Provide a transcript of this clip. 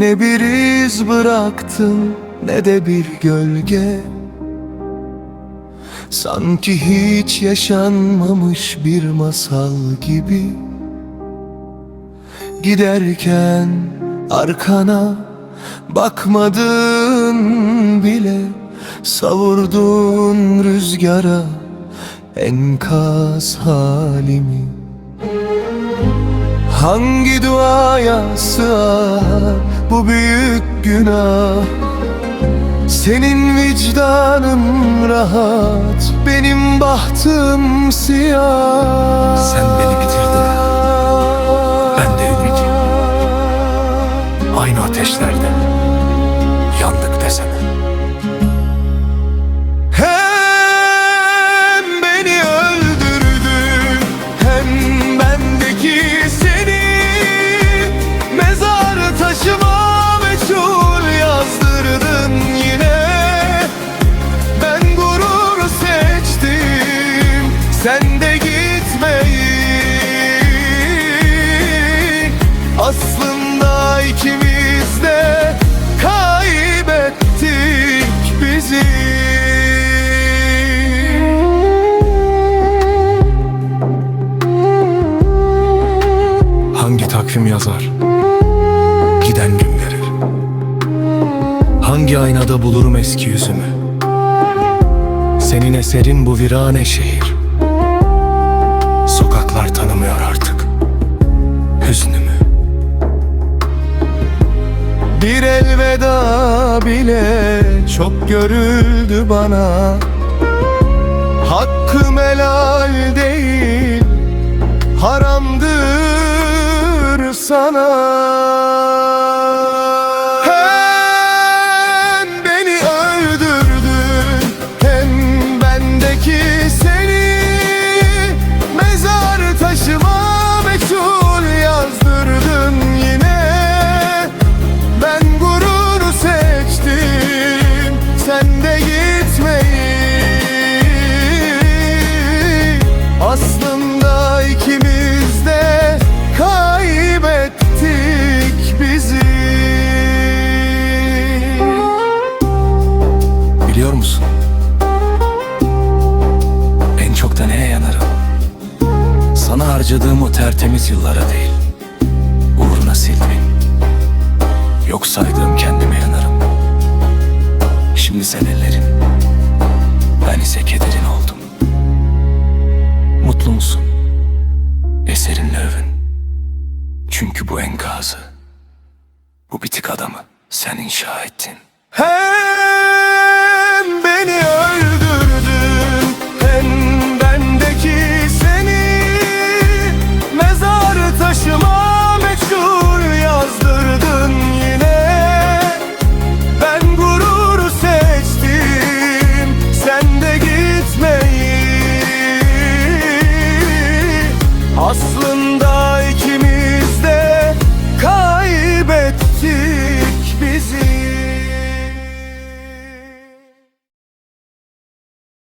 Ne bir iz bıraktın ne de bir gölge. Sanki hiç yaşanmamış bir masal gibi. Giderken arkana bakmadın bile. Savurdun rüzgara enkaz halimi. Hangi duaya sığar bu büyük günah Senin vicdanın rahat Benim bahtım siyah Sen beni bitirdin. Ben de ümidi. Aynı ateşlerde yandık desene. Takvim yazar? Giden gün verir. Hangi aynada bulurum eski yüzümü? Senin eserin bu virane şehir. Sokaklar tanımıyor artık hüznümü. Bir elveda bile çok görüldü bana Hakkım helal değil haramdır sana harcadığım o tertemiz yıllara değil. Uğruna sildiğim, yok saydığım kendime yanarım. Şimdi sen ellerin, ben ise kederin oldum. Mutlu musun? Eserinle övün. Çünkü bu enkazı, bu bitik adamı sen inşa ettin. Hem